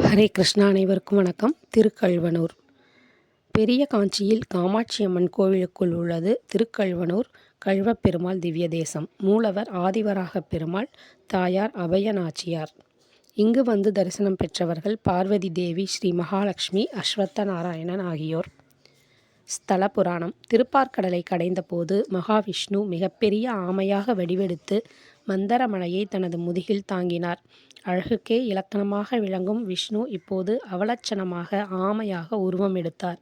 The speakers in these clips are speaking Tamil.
ஹரே கிருஷ்ணா அனைவருக்கும் வணக்கம். திருக்கல்வனூர். பெரிய காஞ்சியில் காமாட்சி அம்மன் கோவிலுக்குள் உள்ளது திருக்கல்வனூர் கல்வப்பெருமாள் திவ்ய தேசம் மூலவர் ஆதிவராக பெருமாள் தாயார் அபயநாச்சியார். இங்கு வந்து தரிசனம் பெற்றவர்கள் பார்வதி தேவி ஸ்ரீ மகாலட்சுமி அஸ்வத்த நாராயணன் ஆகியோர். ஸ்தல புராணம். திருப்பார்கடலை கடைந்தபோது மகாவிஷ்ணு மிகப்பெரிய ஆமையாக வடிவெடுத்து மந்தரமலையை தனது முதுகில் தாங்கினார். அழகுக்கே இலக்கணமாக விளங்கும் விஷ்ணு இப்போது அவலட்சணமாக ஆமையாக உருவம் எடுத்தார்.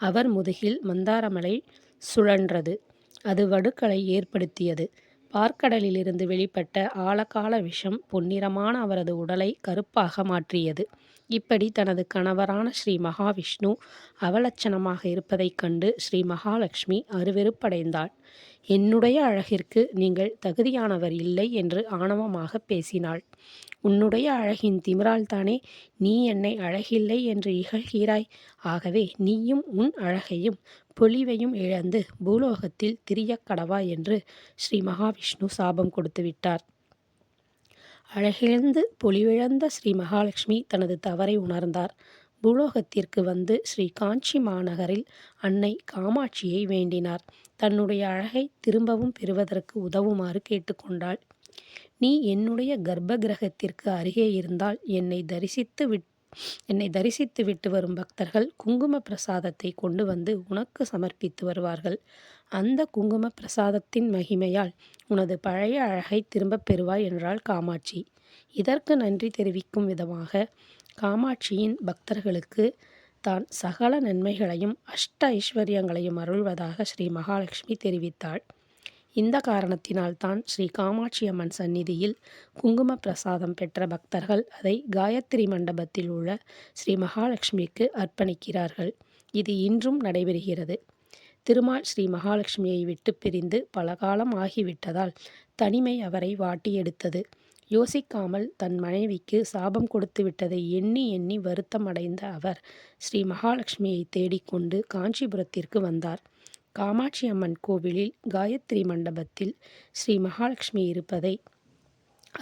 அவர் முதுகில் மந்தாரமலை சுழன்றது. அது வடுக்களை ஏற்படுத்தியது. பார்க்கடலிலிருந்து வெளிப்பட்ட ஆழகால விஷம் பொன்னிறமான அவரது உடலை கருப்பாக மாற்றியது. இப்படி தனது கணவரான ஸ்ரீ மகாவிஷ்ணு அவலட்சணமாக இருப்பதைக் கண்டு ஸ்ரீ மகாலட்சுமி அருவெருப்படைந்தாள் என்னுடைய அழகிற்கு நீங்கள் தகுதியானவர் இல்லை என்று ஆணவமாக பேசினாள். உன்னுடைய அழகின் திமிரால்தானே நீ என்னை அழகில்லை என்று இகழ்கிறாய். ஆகவே நீயும் உன் அழகையும் பொலிவையும் இழந்து பூலோகத்தில் திரியக் கடவா என்று ஸ்ரீ மகாவிஷ்ணு சாபம் கொடுத்துவிட்டார் அழகிழந்து பொலிவிழந்த ஸ்ரீ மகாலட்சுமி தனது தவறை உணர்ந்தார். பூலோகத்திற்கு வந்து ஸ்ரீ காஞ்சி மாநகரில் அன்னை காமாட்சியை வேண்டினார். தன்னுடைய அழகை திரும்பவும் பெறுவதற்கு உதவுமாறு கேட்டுக்கொண்டாள். நீ என்னுடைய கர்ப்ப கிரகத்திற்கு அருகே இருந்தால் என்னை தரிசித்து விட் என்னை தரிசித்து விட்டு வரும் பக்தர்கள் குங்கும பிரசாதத்தை கொண்டு வந்து உனக்கு சமர்ப்பித்து வருவார்கள். அந்த குங்கும பிரசாதத்தின் மகிமையால் உனது பழைய அழகை திரும்பப் பெறுவாய் என்றாள் காமாட்சி. இதற்கு நன்றி தெரிவிக்கும் விதமாக காமாட்சியின் பக்தர்களுக்கு தான் சகல நன்மைகளையும் அஷ்ட ஐஸ்வர்யங்களையும் அருள்வதாக ஸ்ரீ மகாலட்சுமி தெரிவித்தாள். இந்த காரணத்தினால் தான் ஸ்ரீ காமாட்சி அம்மன் சந்நிதியில் குங்கும பிரசாதம் பெற்ற பக்தர்கள் அதை காயத்ரி மண்டபத்தில் உள்ள ஸ்ரீ மகாலட்சுமிக்கு அர்ப்பணிக்கிறார்கள். இது இன்றும் நடைபெறுகிறது. திருமால் ஸ்ரீ மகாலட்சுமியை விட்டு பிரிந்து பல காலம் ஆகிவிட்டதால் தனிமை அவரை வாட்டி எடுத்தது. யோசிக்காமல் தன் மனைவிக்கு சாபம் கொடுத்து விட்டதை எண்ணி எண்ணி வருத்தம் அடைந்த அவர் ஸ்ரீ மகாலட்சுமியை தேடிக்கொண்டு காஞ்சிபுரத்திற்கு வந்தார். காமாட்சி அம்மன் கோவிலில் காயத்ரி மண்டபத்தில் ஸ்ரீ மகாலட்சுமி இருப்பதை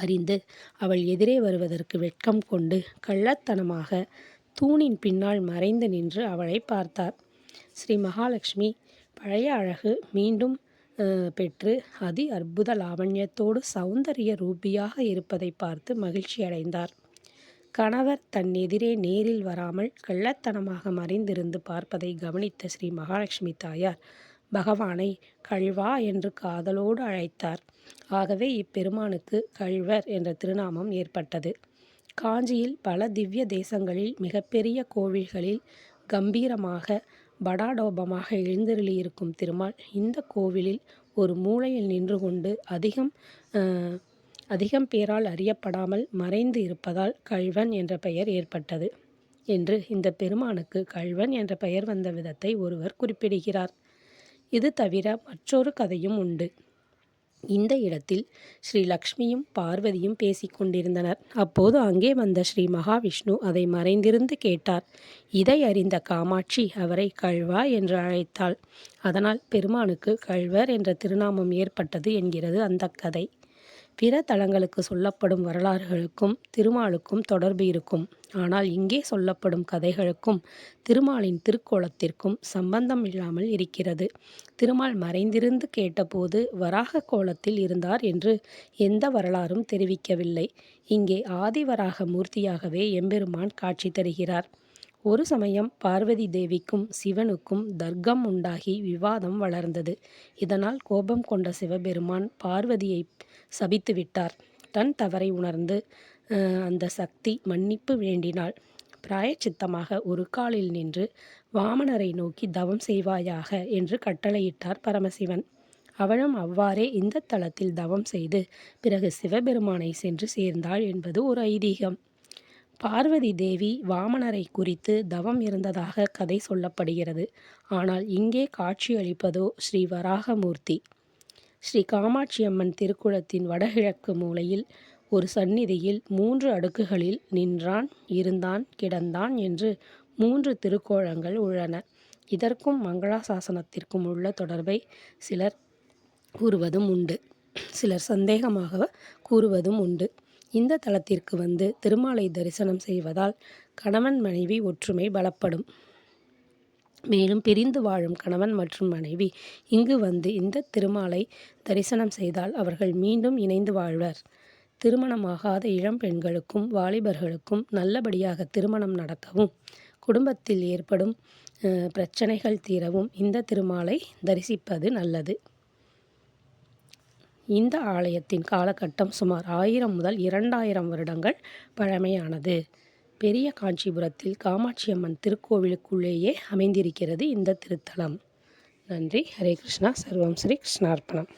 அறிந்து அவள் எதிரே வருவதற்கு வெட்கம் கொண்டு கள்ளத்தனமாக தூணின் பின்னால் மறைந்து நின்று அவளை பார்த்தார். ஸ்ரீ மகாலட்சுமி பழைய அழகு மீண்டும் பெற்று அதி அற்புத லாவண்யத்தோடு சௌந்தரிய ரூபியாக இருப்பதை பார்த்து மகிழ்ச்சி அடைந்தார் கணவர் தன் எதிரே நேரில் வராமல் கள்ளத்தனமாக மறைந்திருந்து பார்ப்பதை கவனித்த ஸ்ரீ மகாலட்சுமி தாயார் பகவானை கழ்வா என்று காதலோடு அழைத்தார். ஆகவே இப்பெருமானுக்கு கழ்வர் என்ற திருநாமம் ஏற்பட்டது. காஞ்சியில் பல திவ்ய தேசங்களில் மிகப்பெரிய கோவில்களில் கம்பீரமாக படாடோபமாக எழுந்தருளியிருக்கும் திருமால் இந்த கோவிலில் ஒரு மூலையில் நின்று கொண்டு அதிகம் அதிகம் பேரால் அறியப்படாமல் மறைந்து இருப்பதால் கழ்வன் என்ற பெயர் ஏற்பட்டது என்று இந்த பெருமானுக்கு கழ்வன் என்ற பெயர் வந்த விதத்தை ஒருவர் குறிப்பிடுகிறார். இது தவிர மற்றொரு கதையும் உண்டு. இந்த இடத்தில் ஸ்ரீ லக்ஷ்மியும் பார்வதியும் பேசிக்கொண்டிருந்தனர் அப்போது அங்கே வந்த ஸ்ரீ மகாவிஷ்ணு அதை மறைந்திருந்து கேட்டார். இதை அறிந்த காமாட்சி அவரை கழ்வா என்று அழைத்தாள். அதனால் பெருமானுக்கு கழ்வர் என்ற திருநாமம் ஏற்பட்டது என்கிறது அந்த கதை. பிற தலங்களுக்கு சொல்லப்படும் வரலாறுகளுக்கும் திருமாலுக்கும் தொடர்பு இருக்கும். ஆனால் இங்கே சொல்லப்படும் கதைகளுக்கும் திருமாலின் திருக்கோலத்திற்கும் சம்பந்தம் இல்லாமல் இருக்கிறது. திருமால் மறைந்திருந்து கேட்டபோது வராக கோலத்தில் இருந்தார் என்று எந்த வரலாறும் தெரிவிக்கவில்லை. இங்கே ஆதிவராக மூர்த்தியாகவே எம்பெருமான் காட்சி தருகிறார். ஒரு சமயம் பார்வதி தேவிக்கும் சிவனுக்கும் தர்க்கம் உண்டாகி விவாதம் வளர்ந்தது. இதனால் கோபம் கொண்ட சிவபெருமான் பார்வதியை சபித்து விட்டார். தன் தவறை உணர்ந்து அந்த சக்தி மன்னிப்பு வேண்டினாள் பிராயச்சித்தமாக ஒரு காலில் நின்று வாமனரை நோக்கி தவம் செய்வாயாக என்று கட்டளையிட்டார் பரமசிவன். அவளும் அவ்வாறே இந்த தளத்தில் தவம் செய்து பிறகு சிவபெருமானை சென்று சேர்ந்தாள் என்பது ஒரு ஐதீகம். பார்வதி தேவி வாமனரை குறித்து தவம் இருந்ததாக கதை சொல்லப்படுகிறது. ஆனால் இங்கே காட்சியளிப்பதோ ஸ்ரீ வராகமூர்த்தி. ஸ்ரீ காமாட்சி அம்மன் திருக்குளத்தின் வடகிழக்கு மூலையில் ஒரு சந்நிதியில் மூன்று அடுக்குகளில் நின்றான் இருந்தான் கிடந்தான் என்று மூன்று திருக்கோளங்கள் உள்ளன. இதற்கும் மங்களாசாசனத்திற்கும் உள்ள தொடர்பை சிலர் கூறுவதும் உண்டு. சிலர் சந்தேகமாக கூறுவதும் உண்டு. இந்த தலத்திற்கு வந்து திருமாலை தரிசனம் செய்வதால் கணவன் மனைவி ஒற்றுமை பலப்படும். மேலும் பிரிந்து வாழும் கணவன் மற்றும் மனைவி இங்கு வந்து இந்த திருமாலை தரிசனம் செய்தால் அவர்கள் மீண்டும் இணைந்து வாழ்வர். திருமணமாகாத இளம் பெண்களுக்கும் வாலிபர்களுக்கும் நல்லபடியாக திருமணம் நடக்கவும் குடும்பத்தில் ஏற்படும் பிரச்சனைகள் தீரவும் இந்த திருமாலை தரிசிப்பது நல்லது. இந்த ஆலயத்தின் காலகட்டம் சுமார் ஆயிரம் முதல் இரண்டாயிரம் வருடங்கள் பழமையானது. பெரிய காஞ்சிபுரத்தில் காமாட்சி அம்மன் திருக்கோவிலுக்குள்ளேயே அமைந்திருக்கிறது இந்த திருத்தலம். நன்றி. ஹரே கிருஷ்ணா. சர்வம் ஸ்ரீ கிருஷ்ணார்ப்பணம்